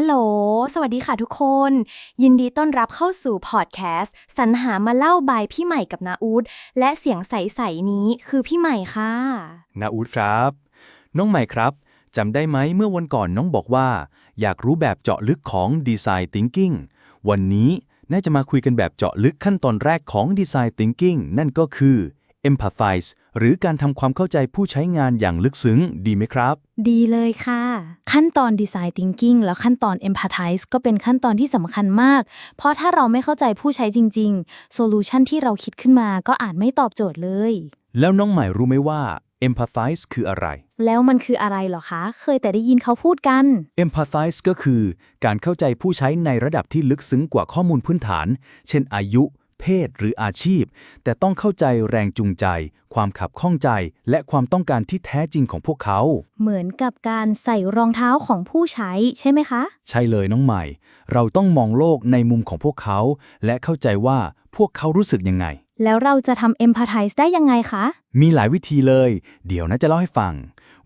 ฮัลโหล สวัสดีค่ะทุกคน ยินดีต้อนรับเข้าสู่พอดแคสต์สรรหามาเล่าบายพี่ใหม่กับนาอูดและเสียงใสๆนี้คือพี่ใหม่ค่ะนาอูดครับ น้องใหม่ครับจำได้ไหมเมื่อวันก่อนน้องบอกว่า อยากรู้แบบเจาะลึกของ Design Thinking วันนี้น่าจะมาคุยกันแบบเจาะลึกขั้นตอนแรกของ Design Thinking นั่นก็คือ Empathize หรือการทำความเข้าใจผู้ใช้งานอย่างลึกซึ้ง ดีไหมครับ ดีเลยค่ะ ขั้นตอน Design Thinking แล้วขั้นตอน Empathize ก็เป็นขั้นตอนที่สำคัญมาก เพราะถ้าเราไม่เข้าใจผู้ใช้จริงๆ โซลูชันที่เราคิดขึ้นมาก็อาจไม่ตอบโจทย์เลย แล้วน้องใหม่รู้ไหมว่า Empathize คืออะไร แล้วมันคืออะไรเหรอคะ เคยแต่ได้ยินเขาพูดกัน Empathize ก็คือ การเข้าใจผู้ใช้ในระดับที่ลึกซึ้งกว่าข้อมูลพื้นฐาน เช่นอายุ เพศหรืออาชีพ แต่ต้องเข้าใจแรงจูงใจ ความขับข้องใจ และความต้องการที่แท้จริงของพวกเขา เหมือนกับการใส่รองเท้าของผู้ใช้ใช่ไหมคะ ใช่เลยน้องใหม่ เราต้องมองโลกในมุมของพวกเขา และเข้าใจว่าพวกเขารู้สึกยังไง แล้วเราจะทำ Empathize ได้ยังไงคะ มีหลายวิธีเลย เดี๋ยวนะจะเล่าให้ฟัง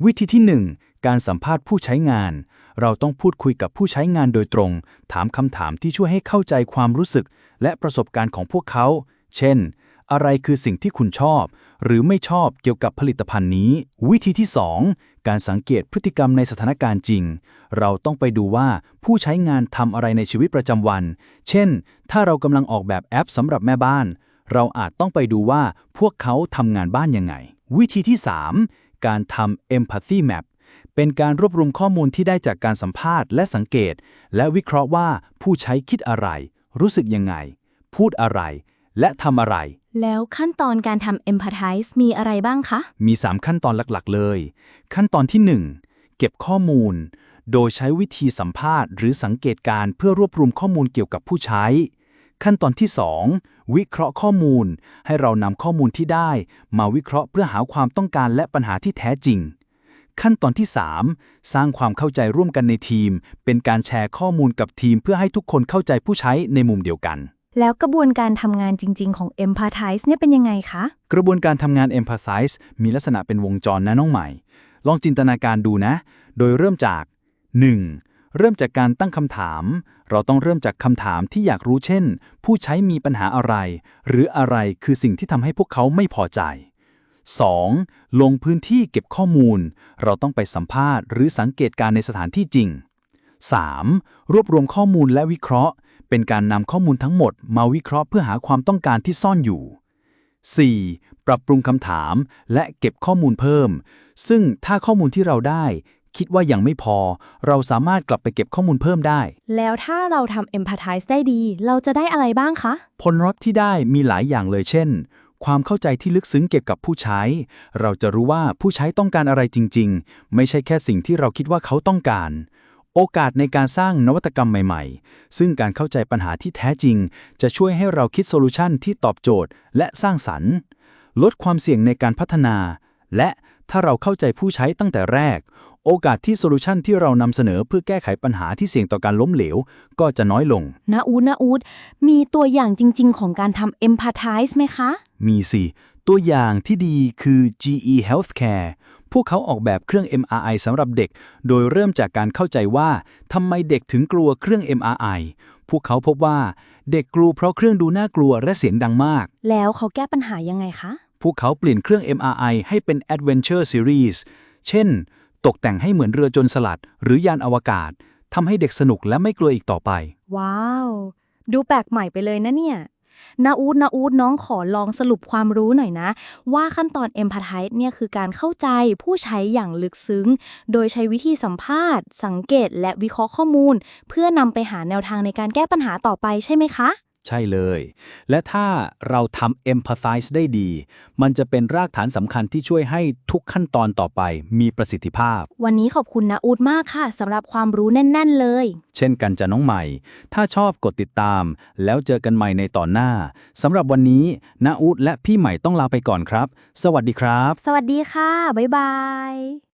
วิธีที่ 1 การสัมภาษณ์ผู้ใช้งาน เราต้องพูดคุยกับผู้ใช้งานโดยตรง ถามคำถามที่ช่วยให้เข้าใจความรู้สึก และประสบการณ์ของพวกเขา เช่น อะไรคือสิ่งที่คุณชอบ หรือไม่ชอบเกี่ยวกับผลิตภัณฑ์นี้ วิธีที่ 2 การสังเกตพฤติกรรมในสถานการณ์จริง เราต้องไปดูว่าผู้ใช้งานทำอะไรในชีวิตประจำวัน เช่น ถ้าเรากำลังออกแบบแอปสำหรับแม่บ้าน เราอาจต้องไปดูว่าพวกเขาทำงานบ้านยังไง วิธีที่ 3 การทำ empathy map เป็นการรวบรวมข้อมูลที่ได้จากการสัมภาษณ์และสังเกต และวิเคราะห์ว่าผู้ใช้คิดอะไร รู้สึกยังไง พูดอะไร และทำอะไร แล้วขั้นตอนการทำ Empathize มีอะไรบ้างคะ มี 3 ขั้นตอนหลักๆ เลย ขั้นตอนที่ 1 เก็บข้อมูล โดยใช้วิธีสัมภาษณ์ หรือสังเกตการณ์เพื่อรวบรวมข้อมูลเกี่ยวกับผู้ใช้ ขั้นตอนที่ 2 วิเคราะห์ข้อมูล ให้เรานำข้อมูลที่ได้ มาวิเคราะห์เพื่อหาความต้องการและปัญหาที่แท้จริง ขั้นตอนที่ 3 สร้างความเข้าใจร่วมกันในทีม เป็นการแชร์ข้อมูลกับทีม เพื่อให้ทุกคนเข้าใจผู้ใช้ในมุมเดียวกัน แล้วกระบวนการทำงานจริง ๆ ของ Empathize เนี่ยเป็นยังไงคะ กระบวนการทำงาน Empathize มีลักษณะเป็นวงจรนะน้องใหม่ ลองจินตนาการดูนะ โดยเริ่มจาก 1. เริ่มจากการตั้งคำถาม เราต้องเริ่มจากคำถามที่อยากรู้เช่น ผู้ใช้มีปัญหาอะไร หรืออะไรคือสิ่งที่ทำให้พวกเขาไม่พอใจ 2. ลงพื้นที่เก็บข้อมูล เราต้องไปสัมภาษณ์หรือสังเกตการณ์ในสถานที่จริง 3. รวบรวมข้อมูลและวิเคราะห์ เป็นการนำข้อมูลทั้งหมด มาวิเคราะห์เพื่อหาความต้องการที่ซ่อนอยู่ 4. ปรับปรุงคำถามและเก็บข้อมูลเพิ่ม ซึ่งถ้าข้อมูลที่เราได้ คิดว่ายังไม่พอ เราสามารถกลับไปเก็บข้อมูลเพิ่มได้ แล้วถ้าเราทำ Empathize ได้ดี เราจะได้อะไรบ้างคะ ผลลัพธ์ที่ได้มีหลายอย่างเลยเช่น ความเข้าใจที่ลึกซึ้งเกี่ยวกับผู้ใช้ เราจะรู้ว่าผู้ใช้ต้องการอะไรจริง ๆ ไม่ใช่แค่สิ่งที่เราคิดว่าเขาต้องการ โอกาสในการสร้างนวัตกรรมใหม่ ๆ ซึ่งการเข้าใจปัญหาที่แท้จริง จะช่วยให้เราคิดโซลูชันที่ตอบโจทย์ และสร้างสรรค์ ลดความเสี่ยงในการพัฒนา และถ้าเราเข้าใจผู้ใช้ตั้งแต่แรก โอกาสที่โซลูชันที่เรานำเสนอเพื่อแก้ไขปัญหาที่เสี่ยงต่อการล้มเหลว ก็จะน้อยลงนาอูดนาอูดมีตัวอย่างจริง ๆ ของการทำ Empathize ไหมคะ มีสิ ตัวอย่างที่ดีคือ GE Healthcare พวกเขาออกแบบเครื่อง MRI สำหรับเด็ก โดยเริ่มจากการเข้าใจว่าทำไมเด็กถึงกลัวเครื่อง MRI พวกเขาพบว่าเด็กกลัวเพราะเครื่องดูน่ากลัวและเสียงดังมาก แล้วเขาแก้ปัญหายังไงคะ พวกเขาเปลี่ยนเครื่อง MRI ให้เป็น Adventure Series เช่น ตกแต่งให้เหมือนเรือจนสลัด หรือยานอวกาศทำให้เด็กสนุกและไม่กลัวอีกต่อไป ว้าว ดูแปลกใหม่ไปเลยนะเนี่ยนาอูดนาอูดน้องขอลองสรุปความรู้หน่อยนะ ว่าขั้นตอน Empathize เนี่ยคือการเข้าใจผู้ใช้อย่างลึกซึ้ง โดยใช้วิธีสัมภาษณ์ สังเกต และวิเคราะห์ข้อมูล เพื่อนำไปหาแนวทางในการแก้ปัญหาต่อไปใช่ไหมคะ ใช่เลย และถ้าเราทำ empathize ได้ดี มันจะเป็นรากฐานสำคัญที่ช่วยให้ทุกขั้นตอนต่อไปมีประสิทธิภาพ วันนี้ขอบคุณนาอูดมากค่ะสำหรับความรู้แน่น ๆ เลย เช่นกันจะน้องใหม่ ถ้าชอบกดติดตาม แล้วเจอกันใหม่ในตอนหน้าสำหรับวันนี้นาอูดและพี่ใหม่ต้องลาไปก่อนครับ สวัสดีครับ สวัสดีค่ะ บ๊ายบาย